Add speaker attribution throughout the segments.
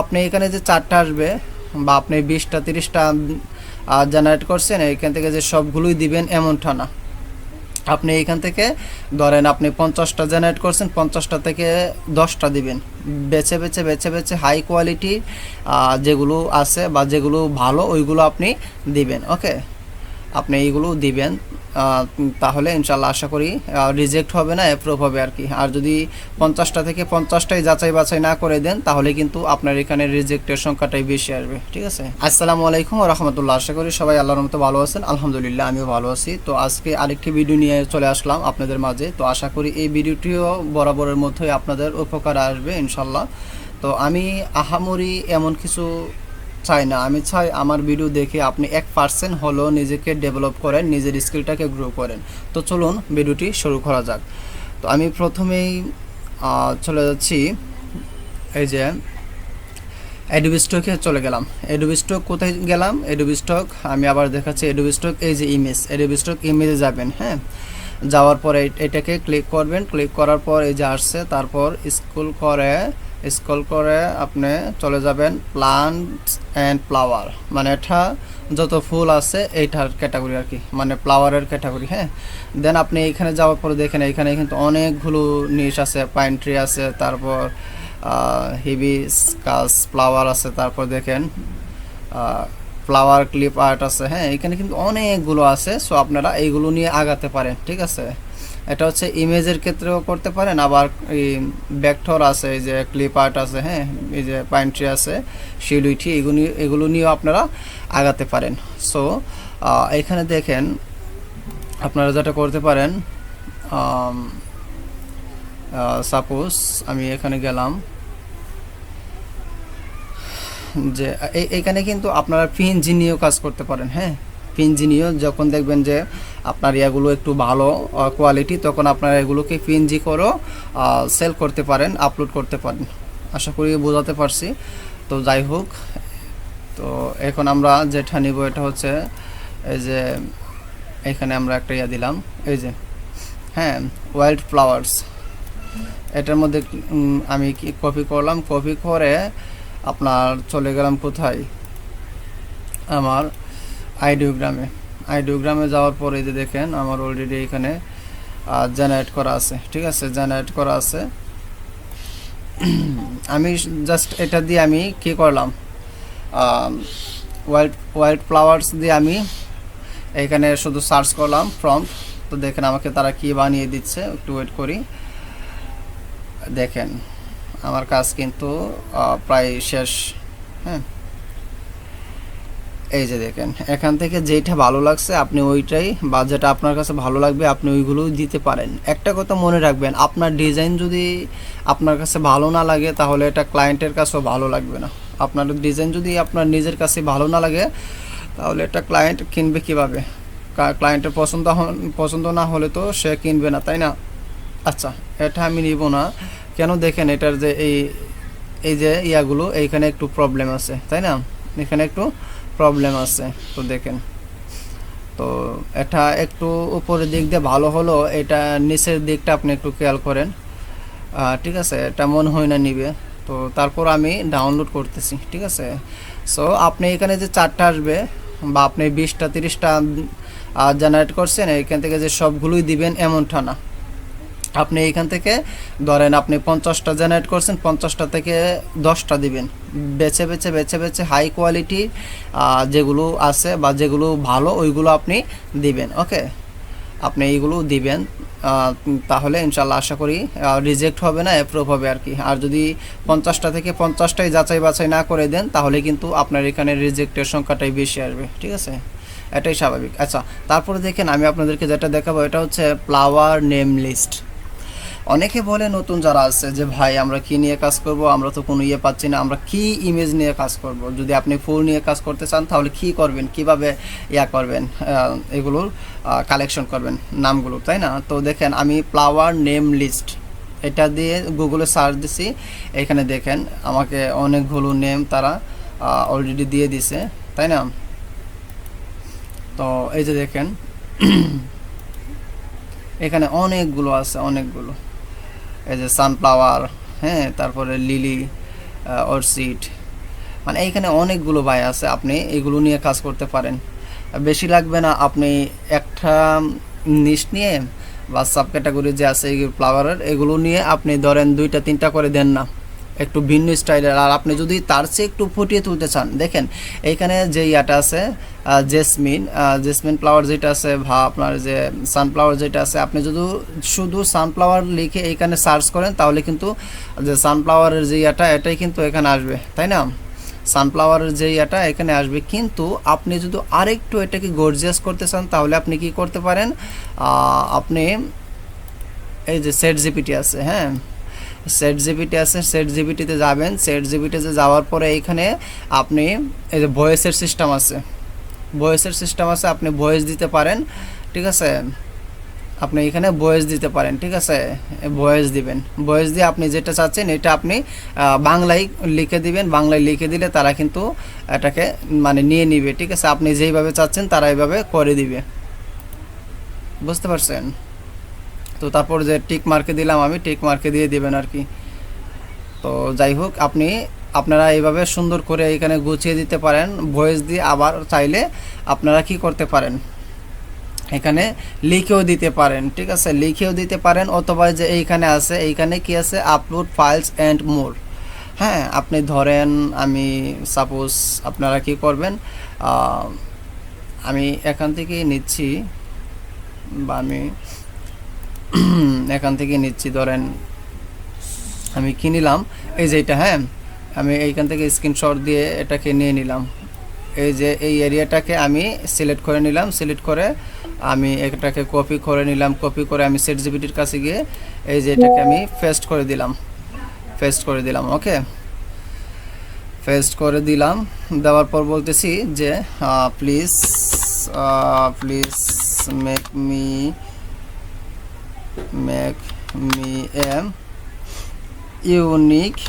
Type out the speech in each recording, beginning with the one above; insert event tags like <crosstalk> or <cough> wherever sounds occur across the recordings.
Speaker 1: আপনি এখানে যে চারটা আসবে বা আপনি বিশটা, তিরিশটা জেনারেট করছেন, এখান থেকে যে সবগুলোই দিবেন এমনটা না। আপনি এখান থেকে, ধরেন আপনি পঞ্চাশটা জেনারেট করছেন, পঞ্চাশটা থেকে দশটা দিবেন। বেছে বেছে বেছে বেছে হাই কোয়ালিটি যেগুলো আছে বা যেগুলো ভালো, ওইগুলো আপনি দিবেন ওকে আপনি এইগুলো দিবেন। তাহলে ইনশাল্লাহ আশা করি রিজেক্ট হবে না অ্যাপ্রুভ হবে আর কি। আর যদি পঞ্চাশটা থেকে পঞ্চাশটাই যাচাই বাছাই না করে দেন, তাহলে কিন্তু আপনার এখানে রিজেক্টের সংখ্যাটাই বেশি আসবে, ঠিক আছে? আসসালামু আলাইকুম রহমতুল্লাহ। আশা করি সবাই আল্লাহর মতো ভালো আছেন। আলহামদুলিল্লাহ, আমিও ভালো আছি। তো আজকে আরেকটি ভিডিও নিয়ে চলে আসলাম আপনাদের মাঝে। তো আশা করি এই ভিডিওটিও বরাবরের মধ্যে আপনাদের উপকার আসবে ইনশাল্লাহ তো আমি আহামরি এমন কিছু চাই না। আমি চাই আমার ভিডিও দেখে আপনি এক পার্সেন্ট হলেও নিজেকে ডেভেলপ করেন, নিজের স্কিলটাকে গ্রো করেন। তো চলুন ভিডিওটি শুরু করা যাক। তো আমি প্রথমেই চলে যাচ্ছি। এই যে অ্যাডোবি স্টকে চলে গেলাম। অ্যাডোবি স্টক কোথায় গেলাম? অ্যাডোবি স্টক আমি আবার দেখাচ্ছি অ্যাডোবি স্টক এই যে ইমেজ অ্যাডোবি স্টক ইমেজে যাবেন হ্যাঁ? যাওয়ার পরে এটাকে ক্লিক করবেন। ক্লিক করার পর এই যে আসছে, তারপর স্কুল করে স্কুল করে আপনি চলে যাবেন প্লান্টস অ্যান্ড ফ্লাওয়ার মানে এটা যত ফুল আছে এইটার ক্যাটাগরি আর কি। মানে ফ্লাওয়ারের ক্যাটাগরি হ্যাঁ? দেন আপনি এখানে যাওয়ার পরে দেখেন, এখানে কিন্তু অনেকগুলো নিশ আছে। পাইন ট্রি আছে, তারপর হিবিস্কাস ফ্লাওয়ার আছে, তারপর দেখেন ফ্লাওয়ার ক্লিপ আর্ট আছে হ্যাঁ? এখানে কিন্তু অনেকগুলো আছে। সো আপনারা এইগুলো নিয়ে আগাতে পারেন, ঠিক আছে? এটা হচ্ছে ইমেজের ক্ষেত্রেও করতে পারেন, আবার এই ব্যাকটর আছে, এই যে ক্লিপ আর্ট আছে হ্যাঁ এই যে পাইন্ট্রি আছে শিলুইটি এগুলি এগুলো নিয়েও আপনারা আগাতে পারেন। সো এখানে দেখেন, আপনারা যেটা করতে পারেন সাপোজ আমি এখানে গেলাম যে এখানে কিন্তু আপনারা পিএনজি নিয়েও কাজ করতে পারেন হ্যাঁ। পিএনজি নিয়েও যখন দেখবেন যে আপনার ইয়াগুলো একটু ভালো কোয়ালিটি তখন আপনারা এগুলোকে পিএনজি করেও সেল করতে পারেন আপলোড করতে পারেন। আশা করি বোঝাতে পারছি। তো যাই হোক, তো এখন আমরা যেটা নিব, এটা হচ্ছে এই যে এখানে আমরা একটা ইয়া দিলাম, এই যে হ্যাঁ ওয়াইল্ড ফ্লাওয়ার্স এটার মধ্যে আমি কপি করলাম? কপি করে আপনার চলে গেলাম কোথায়? আমার আইডিওগ্রামে আইডিওগ্রামে যাওয়ার পরে যে দেখেন আমার অলরেডি এখানে জেনারেট করা আছে, ঠিক আছে? জেনারেট করা আছে। <clears throat> আমি জাস্ট এটা দিয়ে আমি কি করলাম? ওয়াইল্ড ওয়াইল্ড ফ্লাওয়ার্স দিয়ে আমি এখানে শুধু সার্চ করলাম ফ্রম তো দেখেন আমাকে তারা কি বানিয়ে দিচ্ছে, একটু ওয়েট করি। দেখেন, আমার কাজ কিন্তু প্রায় শেষ হ্যাঁ? এই যে দেখেন, এখান থেকে যেটা ভালো লাগছে, আপনি ওইটাই বা যেটা আপনার কাছে ভালো লাগবে, আপনি ওইগুলো দিতে পারেন। একটা কথা মনে রাখবেন, আপনার ডিজাইন যদি আপনার কাছে ভালো না লাগে, তাহলে এটা ক্লায়েন্টের কাছেও ভালো লাগবে না। আপনার ডিজাইন যদি আপনার নিজের কাছে ভালো না লাগে, তাহলে এটা ক্লায়েন্ট কিনবে কীভাবে? ক্লায়েন্টের পছন্দ পছন্দ না হলে তো সে কিনবে না, তাই না? আচ্ছা এটা আমি নিব না। কেন দেখেন, এটার যে এই এই যে ইয়াগুলো, এইখানে একটু প্রবলেম আছে, তাই না? এখানে একটু প্রবলেম আছে, তো দেখেন। তো এটা একটু উপরের দিক দিয়ে ভালো হলো, এটা নিচের দিকটা আপনি একটু খেয়াল করেন। ঠিক আছে, এটা মনে হয় না নিবে। তো তারপর আমি ডাউনলোড করতেছি, ঠিক আছে। সো আপনি এখানে যে চারটা আসবে, বা আপনি বিশটা, তিরিশটা জেনারেট করছেন, এখান থেকে যে সবগুলোই দিবেন, এমনটা না। আপনি এখান থেকে, ধরেন আপনি পঞ্চাশটা জেনারেট করছেন, পঞ্চাশটা থেকে দশটা দিবেন। বেছে বেছে বেছে বেছে হাই কোয়ালিটি যেগুলো আছে বা যেগুলো ভালো, ওইগুলো আপনি দিবেন ওকে আপনি এইগুলো দিবেন তাহলে ইনশাল্লাহ আশা করি রিজেক্ট হবে না অ্যাপ্রুভ হবে আর কি। আর যদি পঞ্চাশটা থেকে পঞ্চাশটাই যাচাই বাছাই না করে দেন, তাহলে কিন্তু আপনার এখানে রিজেক্টের সংখ্যাটাই বেশি আসবে, ঠিক আছে? এটাই স্বাভাবিক। আচ্ছা তারপরে দেখেন আমি আপনাদেরকে যেটা দেখাবো, এটা হচ্ছে ফ্লাওয়ার নেম লিস্ট অনেকে বলে নতুন যারা আছে যে, ভাই, আমরা কি নিয়ে কাজ করব? আমরা তো কোনো ইয়ে পাচ্ছি না। আমরা কি ইমেজ নিয়ে কাজ করব? যদি আপনি ফুল নিয়ে কাজ করতে চান, তাহলে কি করবেন? কীভাবে ইয়া করবেন? এগুলোর কালেকশন করবেন? নামগুলো, তাই না? তো দেখেন, আমি ফ্লাওয়ার নেম লিস্ট এটা দিয়ে গুগলে সার্চ দিছি। এখানে দেখেন, আমাকে অনেকগুলো নেম তারা অলরেডি দিয়ে দিছে, তাই না? তো এই যে দেখেন, <clears throat> এখানে অনেকগুলো আছে, অনেকগুলো। এই যে সানফ্লাওয়ার হ্যাঁ তারপরে লিলি অর্সিড মানে এইখানে অনেকগুলো বাই আছে, আপনি এগুলো নিয়ে কাজ করতে পারেন। বেশি লাগবে না, আপনি একটা নিশ নিয়ে বা সাব ক্যাটাগরি যে আছে ফ্লাওয়ারের এগুলো নিয়ে আপনি ধরেন দুইটা, তিনটা করে দেন না। একটু ভিন্ন স্টাইলের। আর আপনি যদি তার চেয়ে একটু ফুটিয়ে তুলতে চান, দেখেন এইখানে যে ইয়াটা আছে জেসমিন জেসমিন ফ্লাওয়ার যেটা আছে বা আপনার যে সানফ্লাওয়ার যেটা আছে, আপনি যদি শুধু সানফ্লাওয়ার লিখে এইখানে সার্চ করেন, তাহলে কিন্তু যে সানফ্লাওয়ারের যে ইয়াটা, এটাই কিন্তু এখানে আসবে, তাই না? সানফ্লাওয়ারের যে ইয়াটা এখানে আসবে। কিন্তু আপনি যদি আরেকটু এটাকে গর্জিয়াস করতে চান, তাহলে আপনি কি করতে পারেন আপনি এই যে সেট জিপিটি আছে হ্যাঁ? সেট জিপিটি আছে সেট জিপিটিতে যাবেন। সেট জিপিটিতে যাওয়ার পরে এইখানে আপনি এই যে ভয়েসের সিস্টেম আছে। ভয়েসের সিস্টেম আছে, আপনি ভয়েস দিতে পারেন, ঠিক আছে? আপনি এখানে ভয়েস দিতে পারেন, ঠিক আছে? ভয়েস দিবেন। ভয়েস দিয়ে আপনি যেটা চাচ্ছেন, এটা আপনি বাংলায় লিখে দিবেন। বাংলায় লিখে দিলে তারা কিন্তু এটাকে মানে নিয়ে নিবে, ঠিক আছে? আপনি যেইভাবে চাচ্ছেন, তারা এইভাবে করে দিবে। বুঝতে পারছেন? তো তারপর যে টিক মার্কে দিলাম আমি টিক মার্কে দিয়ে দিবেন আর কি। তো যাই হোক, আপনি, আপনারা এইভাবে সুন্দর করে এখানে গুছিয়ে দিতে পারেন ভয়েস দিয়ে আবার চাইলে আপনারা কি করতে পারেন? এখানে লিখেও দিতে পারেন, ঠিক আছে? লিখেও দিতে পারেন অথবা যে এইখানে আছে, এইখানে কি আছে? আপলোড ফাইলস অ্যান্ড মোর হ্যাঁ আপনি ধরেন আমি সাপোজ আপনারা কি করবেন আমি এখান থেকে নিচ্ছি, বা আমি <clears throat> এখান থেকে নিচ্ছি, ধরেন আমি কিনিলাম। এই যে এটা হ্যাঁ? আমি এইখান থেকে স্ক্রিনশট দিয়ে এটাকে নিয়ে নিলাম। এই যে এই এরিয়াটাকে আমি সিলেক্ট করে নিলাম। সিলেক্ট করে আমি এটাকে কপি করে নিলাম। কপি করে আমি সেট জিবিটির কাছে গিয়ে এই যে এটাকে আমি পেস্ট করে দিলাম। পেস্ট করে দিলাম ওকে পেস্ট করে দিলাম। দেওয়ার পর বলতেছি যে please please make me make me a unique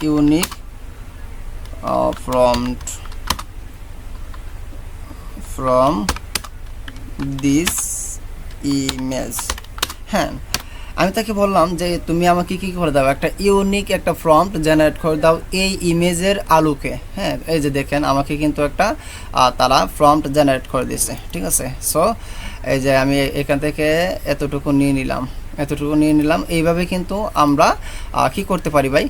Speaker 1: unique uh, from from this image হ্যাঁ আমি তাকে বললাম যে, তুমি আমাকে কি করে দাও? একটা ইউনিক একটা ফ্রম্পট জেনারেট করে দাও এই ইমেজের আলোকে। হ্যাঁ এই যে দেখেন, আমাকে কিন্তু একটা তারা ফ্রম্পট জেনারেট করে দিয়েছে, ঠিক আছে? সো এই যে আমি এখান থেকে এতটুকু নিয়ে নিলাম, এতটুকু নিয়ে নিলাম। এইভাবে কিন্তু আমরা কি করতে পারি ভাই?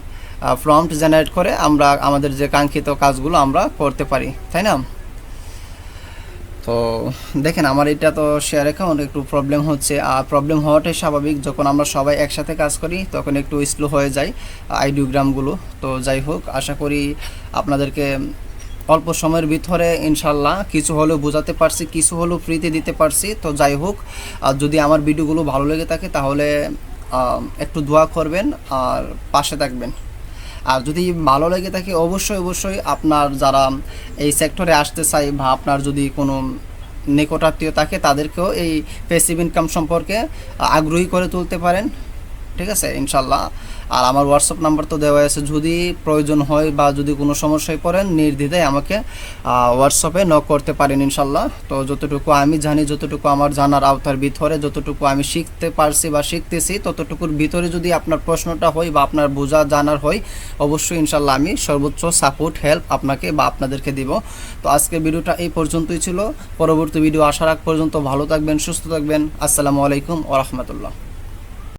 Speaker 1: ফ্রম্পট জেনারেট করে আমরা আমাদের যে কাঙ্ক্ষিত কাজগুলো আমরা করতে পারি, তাই না? তো দেখেন, আমার এটা তো শেয়ার অ্যাকাউন্ট একটু প্রবলেম হচ্ছে। আর প্রবলেম হওয়াটাই স্বাভাবিক, যখন আমরা সবাই একসাথে কাজ করি, তখন একটু স্লো হয়ে যায় আইডিওগ্রামগুলো তো যাই হোক, আশা করি আপনাদেরকে অল্প সময়ের ভিতরে ইনশাল্লাহ কিছু হলেও বোঝাতে পারছি, কিছু হলেও ফ্রিতে দিতে পারছি। তো যাই হোক, আর যদি আমার ভিডিওগুলো ভালো লেগে থাকে, তাহলে একটু দোয়া করবেন, আর পাশে থাকবেন। আর যদি ভালো লেগে থাকে, অবশ্যই অবশ্যই আপনার যারা এই সেক্টরে আসতে চাই বা আপনার যদি কোনো নিকটাত্মীয় থাকে, তাদেরকেও এই পেসিভ ইনকাম সম্পর্কে আগ্রহী করে তুলতে পারেন। ঠিক আছে, ইনশাল্লাহ। আর আমার হোয়াটসঅ্যাপ নাম্বার তো দেওয়া আছে, যদি প্রয়োজন হয় বা যদি কোনো সমস্যায় পড়েন, নির্দ্বিধায় আমাকে হোয়াটসঅ্যাপে নক করতে পারেন, ইনশাল্লাহ। তো যতটুকু আমি জানি, যতটুকু আমার জানার আওতার ভিতরে, যতটুকু আমি শিখতে পারছি বা শিখতেছি, ততটুকুর ভিতরে যদি আপনার প্রশ্নটা হয় বা আপনার বোঝা জানার হয়, অবশ্যই ইনশাল্লাহ আমি সর্বোচ্চ সাপোর্ট হেল্প আপনাকে বা আপনাদেরকে দিব। তো আজকের ভিডিওটা এই পর্যন্তই ছিল। পরবর্তী ভিডিও আসার আগ পর্যন্ত ভালো থাকবেন, সুস্থ থাকবেন। আসসালামু আলাইকুম ওরহমতুল্লাহ